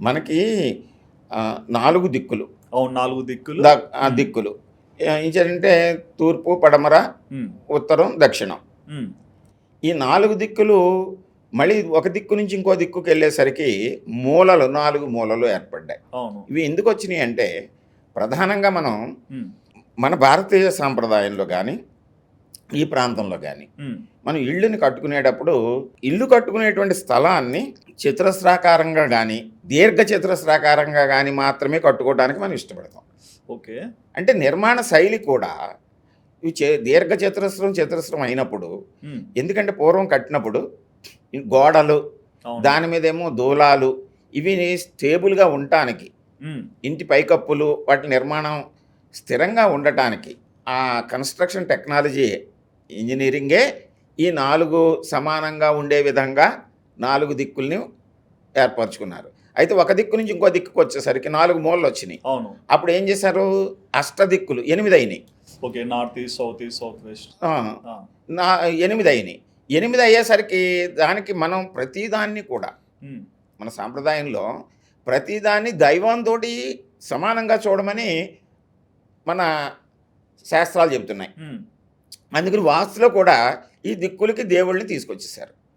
మనకి నాలుగు దిక్కులు. అవును నాలుగు దిక్కులు. ఆ దిక్కులు. ఏంటంటే తూర్పు పడమర ఉత్తరం దక్షిణం. ఈ నాలుగు దిక్కులు మళ్ళీ ఒక దిక్కు నుంచి ఇంకో దిక్కుకి వెళ్ళేసరికి మూలలు నాలుగు మూలలు ఏర్పడ్డాయి. ఇవి ఎందుకు వచ్చినాయి అంటే ప్రధానంగా మనం మన భారతీయ సాంప్రదాయంలో కానీ ఈ ప్రాంతంలో కానీ మనం ఇళ్ళుని కట్టుకునేటప్పుడు ఇల్లు కట్టుకునేటువంటి స్థలాన్ని చతురస్రాకారంగా కానీ దీర్ఘ చతురస్రాకారంగా కానీ మాత్రమే కట్టుకోవడానికి మనం ఇష్టపడతాం. ఓకే. అంటే నిర్మాణ శైలి కూడా ఇవి చే దీర్ఘ చతురస్రం చతురస్రం అయినప్పుడు ఎందుకంటే పూర్వం కట్టినప్పుడు గోడలు దాని మీదేమో దూలాలు ఇవి స్టేబుల్గా ఉండటానికి ఇంటి పైకప్పులు వాటి నిర్మాణం స్థిరంగా ఉండటానికి ఆ కన్స్ట్రక్షన్ టెక్నాలజీ ఇంజనీరింగే ఈ నాలుగు సమానంగా ఉండే విధంగా నాలుగు దిక్కుల్ని ఏర్పరచుకున్నారు. అయితే ఒక దిక్కు నుంచి ఇంకో దిక్కుకు వచ్చేసరికి నాలుగు మూలలు వచ్చినాయి. అవును. అప్పుడు ఏం చేశారు? అష్టదిక్కులు ఎనిమిది అయినాయి okay north east south east south west. నా ఎనిమిది అయినాయి ఎనిమిది అయ్యేసరికి దానికి మనం ప్రతిదాన్ని కూడా మన సాంప్రదాయంలో ప్రతిదాన్ని దైవంతో సమానంగా చూడమని మన శాస్త్రాలు చెబుతున్నాయి. అందుకని వాస్తులో కూడా ఈ దిక్కులకి దేవుళ్ళని తీసుకొచ్చేసారు